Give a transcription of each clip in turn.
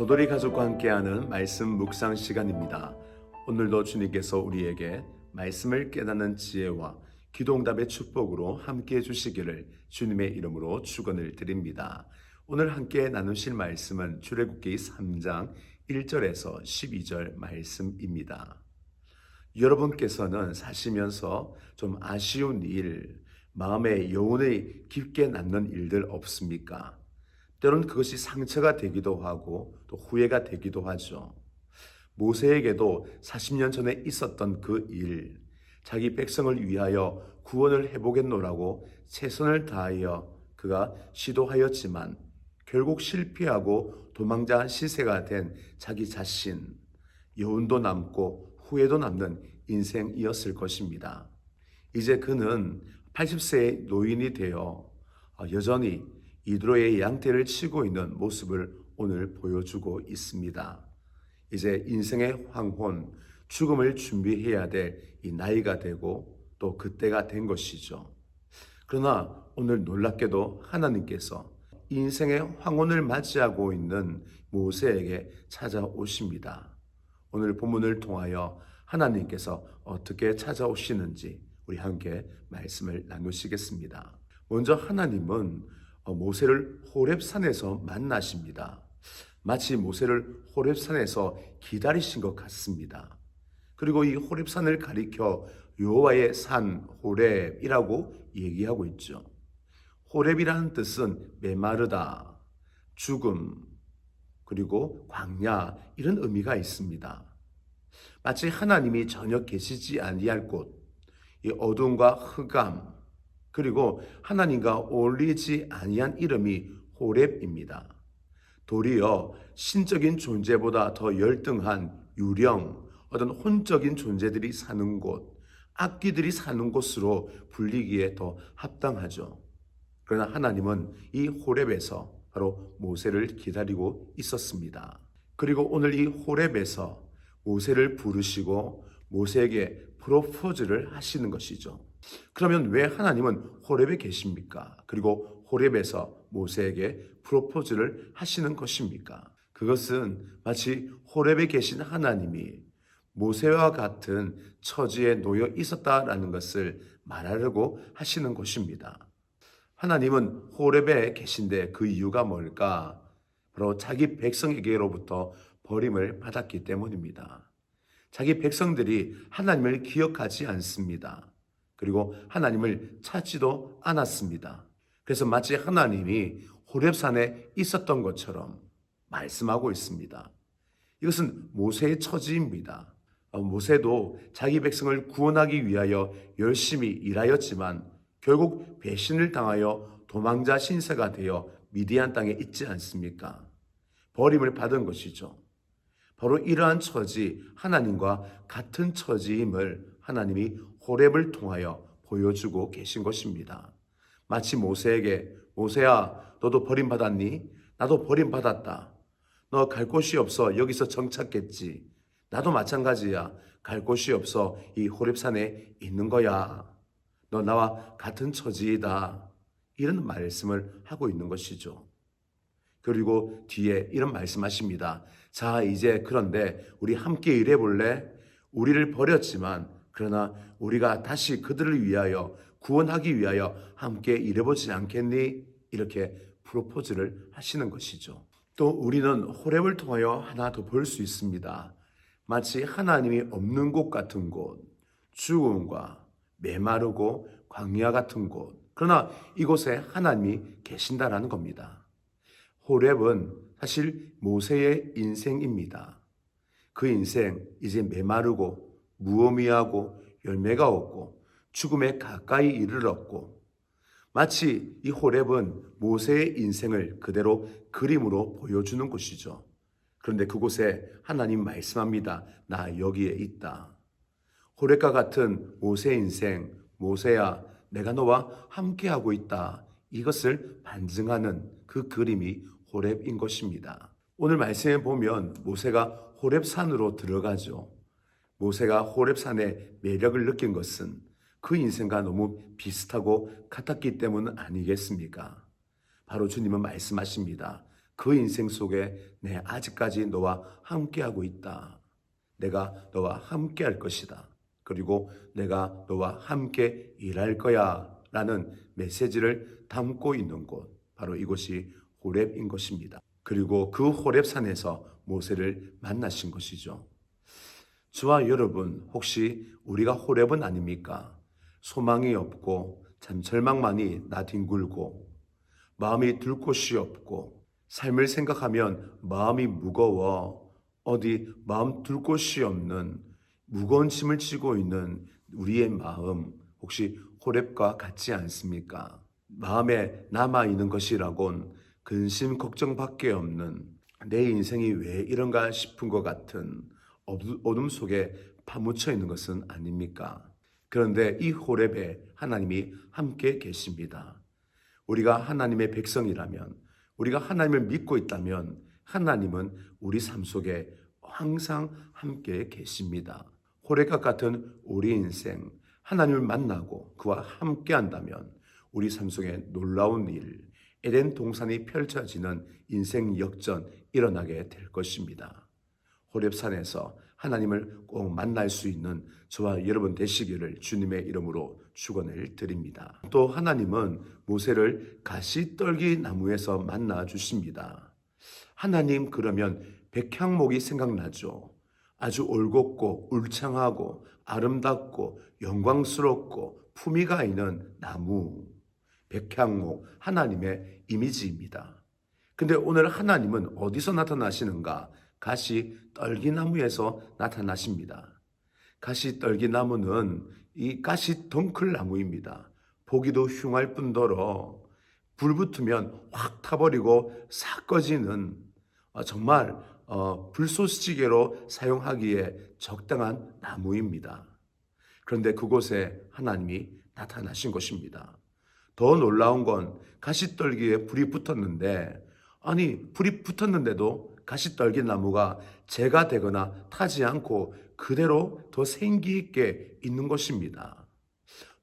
도돌이 가족과 함께하는 말씀 묵상 시간입니다. 오늘도 주님께서 우리에게 말씀을 깨닫는 지혜와 기도응답의 축복으로 함께해 주시기를 주님의 이름으로 축원을 드립니다. 오늘 함께 나누실 말씀은 출애굽기 3장 1절에서 12절 말씀입니다. 여러분께서는 사시면서 좀 아쉬운 일, 마음에 여운이 깊게 남는 일들 없습니까? 때론 그것이 상처가 되기도 하고 또 후회가 되기도 하죠. 모세에게도 40년 전에 있었던 그 일, 자기 백성을 위하여 구원을 해보겠노라고 최선을 다하여 그가 시도하였지만 결국 실패하고 도망자 시세가 된 자기 자신, 여운도 남고 후회도 남는 인생이었을 것입니다. 이제 그는 80세의 노인이 되어 여전히 이드로의 양떼를 치고 있는 모습을 오늘 보여주고 있습니다. 이제 인생의 황혼, 죽음을 준비해야 될 이 나이가 되고 또 그때가 된 것이죠. 그러나 오늘 놀랍게도 하나님께서 인생의 황혼을 맞이하고 있는 모세에게 찾아오십니다. 오늘 본문을 통하여 하나님께서 어떻게 찾아오시는지 우리 함께 말씀을 나누시겠습니다. 먼저 하나님은 모세를 호렙산에서 만나십니다. 마치 모세를 호렙산에서 기다리신 것 같습니다. 그리고 이 호렙산을 가리켜 여호와의 산 호렙이라고 얘기하고 있죠. 호렙이라는 뜻은 메마르다, 죽음, 그리고 광야 이런 의미가 있습니다. 마치 하나님이 전혀 계시지 아니할 곳, 이 어둠과 흑암, 그리고 하나님과 어울리지 아니한 이름이 호렙입니다. 도리어 신적인 존재보다 더 열등한 유령, 어떤 혼적인 존재들이 사는 곳, 악기들이 사는 곳으로 불리기에 더 합당하죠. 그러나 하나님은 이 호렙에서 바로 모세를 기다리고 있었습니다. 그리고 오늘 이 호렙에서 모세를 부르시고 모세에게 프로포즈를 하시는 것이죠. 그러면 왜 하나님은 호렙에 계십니까? 그리고 호렙에서 모세에게 프로포즈를 하시는 것입니까? 그것은 마치 호렙에 계신 하나님이 모세와 같은 처지에 놓여 있었다라는 것을 말하려고 하시는 것입니다. 하나님은 호렙에 계신데 그 이유가 뭘까? 바로 자기 백성에게로부터 버림을 받았기 때문입니다. 자기 백성들이 하나님을 기억하지 않습니다. 그리고 하나님을 찾지도 않았습니다. 그래서 마치 하나님이 호렙산에 있었던 것처럼 말씀하고 있습니다. 이것은 모세의 처지입니다. 모세도 자기 백성을 구원하기 위하여 열심히 일하였지만 결국 배신을 당하여 도망자 신세가 되어 미디안 땅에 있지 않습니까? 버림을 받은 것이죠. 바로 이러한 처지, 하나님과 같은 처지임을 하나님이 호렙을 통하여 보여주고 계신 것입니다. 마치 모세에게 모세야 너도 버림받았니? 나도 버림받았다. 너 갈 곳이 없어 여기서 정착했지. 나도 마찬가지야. 갈 곳이 없어 이 호렙산에 있는 거야. 너 나와 같은 처지이다. 이런 말씀을 하고 있는 것이죠. 그리고 뒤에 이런 말씀하십니다. 자, 이제 그런데 우리 함께 일해 볼래? 우리를 버렸지만 그러나 우리가 다시 그들을 위하여 구원하기 위하여 함께 일해보지 않겠니? 이렇게 프로포즈를 하시는 것이죠. 또 우리는 호랩을 통하여 하나 더 볼 수 있습니다. 마치 하나님이 없는 곳 같은 곳, 죽음과 메마르고 광야 같은 곳. 그러나 이곳에 하나님이 계신다라는 겁니다. 호랩은 사실 모세의 인생입니다. 그 인생 이제 메마르고 무의미하고 열매가 없고 죽음에 가까이 이르렀고 마치 이 호랩은 모세의 인생을 그대로 그림으로 보여주는 곳이죠. 그런데 그곳에 하나님 말씀합니다. 나 여기에 있다. 호랩과 같은 모세 인생, 모세야, 내가 너와 함께하고 있다. 이것을 반증하는 그 그림이 호랩인 것입니다. 오늘 말씀에 보면 모세가 호랩산으로 들어가죠. 모세가 호랩산의 매력을 느낀 것은 그 인생과 너무 비슷하고 같았기 때문 아니겠습니까? 바로 주님은 말씀하십니다. 그 인생 속에 내 아직까지 너와 함께하고 있다. 내가 너와 함께할 것이다. 그리고 내가 너와 함께 일할 거야. 라는 메시지를 담고 있는 곳. 바로 이곳이 호렙인 것입니다. 그리고 그 호렙산에서 모세를 만나신 것이죠. 저와 여러분, 혹시 우리가 호렙은 아닙니까? 소망이 없고, 참 절망만이 나 뒹굴고, 마음이 들 곳이 없고, 삶을 생각하면 마음이 무거워, 어디 마음 둘 곳이 없는 무거운 짐을 지고 있는 우리의 마음, 혹시 호렙과 같지 않습니까? 마음에 남아 있는 것이라곤 근심 걱정밖에 없는 내 인생이 왜 이런가 싶은 것 같은 어둠 속에 파묻혀 있는 것은 아닙니까? 그런데 이 호렙에 하나님이 함께 계십니다. 우리가 하나님의 백성이라면, 우리가 하나님을 믿고 있다면, 하나님은 우리 삶 속에 항상 함께 계십니다. 호렙과 같은 우리 인생, 하나님을 만나고 그와 함께 한다면, 우리 삶 속에 놀라운 일, 에덴 동산이 펼쳐지는 인생 역전 일어나게 될 것입니다. 호렙산에서 하나님을 꼭 만날 수 있는 저와 여러분 되시기를 주님의 이름으로 축원을 드립니다. 또 하나님은 모세를 가시떨기 나무에서 만나 주십니다. 하나님 그러면 백향목이 생각나죠. 아주 올곧고 울창하고 아름답고 영광스럽고 품위가 있는 나무. 백향목 하나님의 이미지입니다. 근데 오늘 하나님은 어디서 나타나시는가? 가시 떨기나무에서 나타나십니다. 가시 떨기나무는 이 가시 덩클나무입니다. 보기도 흉할 뿐더러 불 붙으면 확 타버리고 싹 꺼지는 어, 정말 어, 불쏘시개로 사용하기에 적당한 나무입니다. 그런데 그곳에 하나님이 나타나신 것입니다. 더 놀라운 건 가시떨기에 불이 붙었는데 아니 불이 붙었는데도 가시떨기 나무가 재가 되거나 타지 않고 그대로 더 생기 있게 있는 것입니다.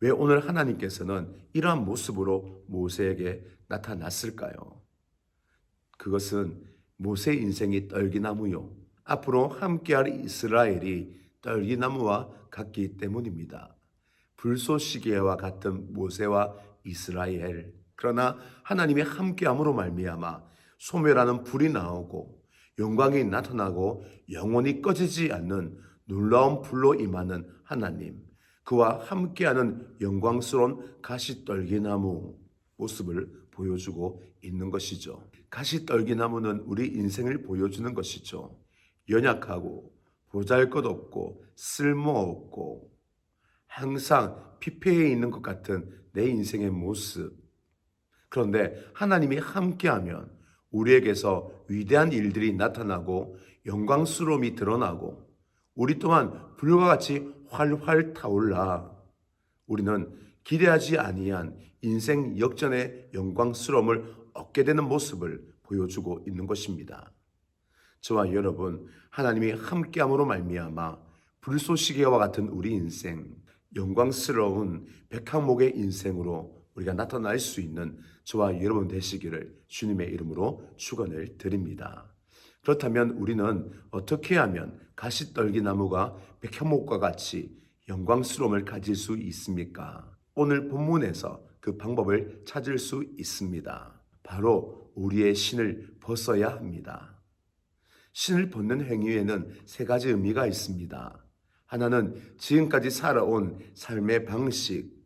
왜 오늘 하나님께서는 이러한 모습으로 모세에게 나타났을까요? 그것은 모세 인생이 떨기나무요. 앞으로 함께할 이스라엘이 떨기나무와 같기 때문입니다. 불쏘시개와 같은 모세와 이스라엘. 그러나 하나님의 함께함으로 말미암아 소멸하는 불이 나오고 영광이 나타나고 영원히 꺼지지 않는 놀라운 불로 임하는 하나님. 그와 함께하는 영광스러운 가시떨기나무 모습을 보여주고 있는 것이죠. 가시떨기나무는 우리 인생을 보여주는 것이죠. 연약하고 보잘 것 없고 쓸모없고 항상 피폐해 있는 것 같은 내 인생의 모습. 그런데 하나님이 함께하면 우리에게서 위대한 일들이 나타나고 영광스러움이 드러나고 우리 또한 불과 같이 활활 타올라 우리는 기대하지 아니한 인생 역전의 영광스러움을 얻게 되는 모습을 보여주고 있는 것입니다. 저와 여러분 하나님이 함께함으로 말미암아 불쏘시개와 같은 우리 인생 영광스러운 백항목의 인생으로 우리가 나타날 수 있는 저와 여러분 되시기를 주님의 이름으로 축원을 드립니다. 그렇다면 우리는 어떻게 하면 가시떨기 나무가 백향목과 같이 영광스러움을 가질 수 있습니까? 오늘 본문에서 그 방법을 찾을 수 있습니다. 바로 우리의 신을 벗어야 합니다. 신을 벗는 행위에는 세 가지 의미가 있습니다. 하나는 지금까지 살아온 삶의 방식,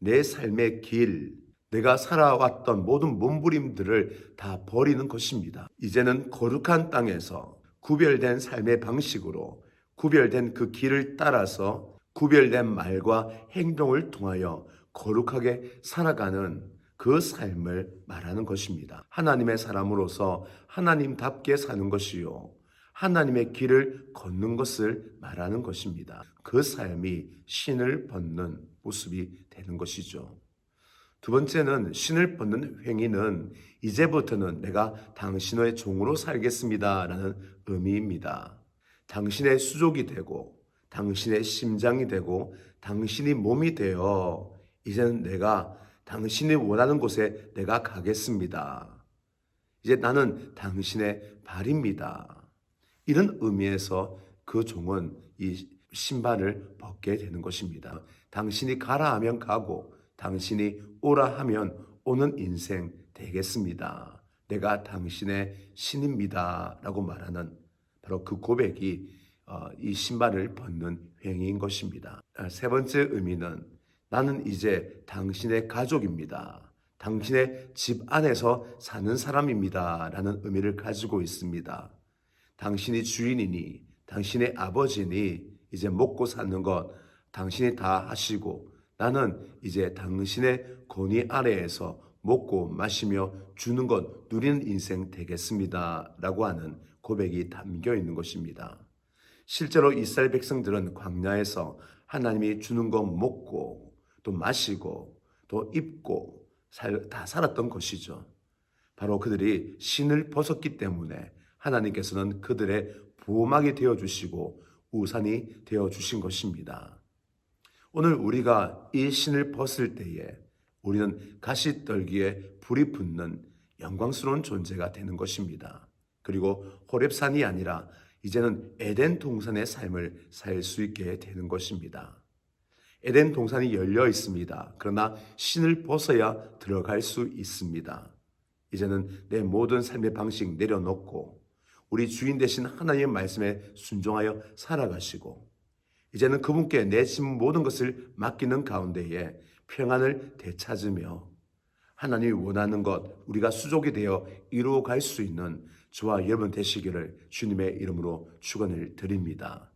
내 삶의 길, 내가 살아왔던 모든 몸부림들을 다 버리는 것입니다. 이제는 거룩한 땅에서 구별된 삶의 방식으로 구별된 그 길을 따라서 구별된 말과 행동을 통하여 거룩하게 살아가는 그 삶을 말하는 것입니다. 하나님의 사람으로서 하나님답게 사는 것이요. 하나님의 길을 걷는 것을 말하는 것입니다. 그 삶이 신을 벗는 모습이 되는 것이죠. 두 번째는 신을 벗는 행위는 이제부터는 내가 당신의 종으로 살겠습니다 라는 의미입니다. 당신의 수족이 되고 당신의 심장이 되고 당신이 몸이 되어 이제는 내가 당신이 원하는 곳에 내가 가겠습니다. 이제 나는 당신의 발입니다. 이런 의미에서 그 종은 이 신발을 벗게 되는 것입니다. 당신이 가라 하면 가고 당신이 오라 하면 오는 인생 되겠습니다. 내가 당신의 신입니다. 라고 말하는 바로 그 고백이 어, 이 신발을 벗는 행위인 것입니다. 아, 세 번째 의미는 나는 이제 당신의 가족입니다. 당신의 집 안에서 사는 사람입니다. 라는 의미를 가지고 있습니다. 당신이 주인이니 당신의 아버지니 이제 먹고 사는 것 당신이 다 하시고 나는 이제 당신의 권위 아래에서 먹고 마시며 주는 것 누리는 인생 되겠습니다. 라고 하는 고백이 담겨 있는 것입니다. 실제로 이스라엘 백성들은 광야에서 하나님이 주는 것 먹고 또 마시고 또 입고 살, 다 살았던 것이죠. 바로 그들이 신을 벗었기 때문에 하나님께서는 그들의 보호막이 되어 주시고 우산이 되어 주신 것입니다. 오늘 우리가 이 신을 벗을 때에 우리는 가시떨기에 불이 붙는 영광스러운 존재가 되는 것입니다. 그리고 호렙산이 아니라 이제는 에덴 동산의 삶을 살 수 있게 되는 것입니다. 에덴 동산이 열려 있습니다. 그러나 신을 벗어야 들어갈 수 있습니다. 이제는 내 모든 삶의 방식 내려놓고 우리 주인 되신 하나님의 말씀에 순종하여 살아가시고 이제는 그분께 내집 모든 것을 맡기는 가운데에 평안을 되찾으며 하나님이 원하는 것 우리가 수족이 되어 이루어 갈 수 있는 저와 여러분 되시기를 주님의 이름으로 축원을 드립니다.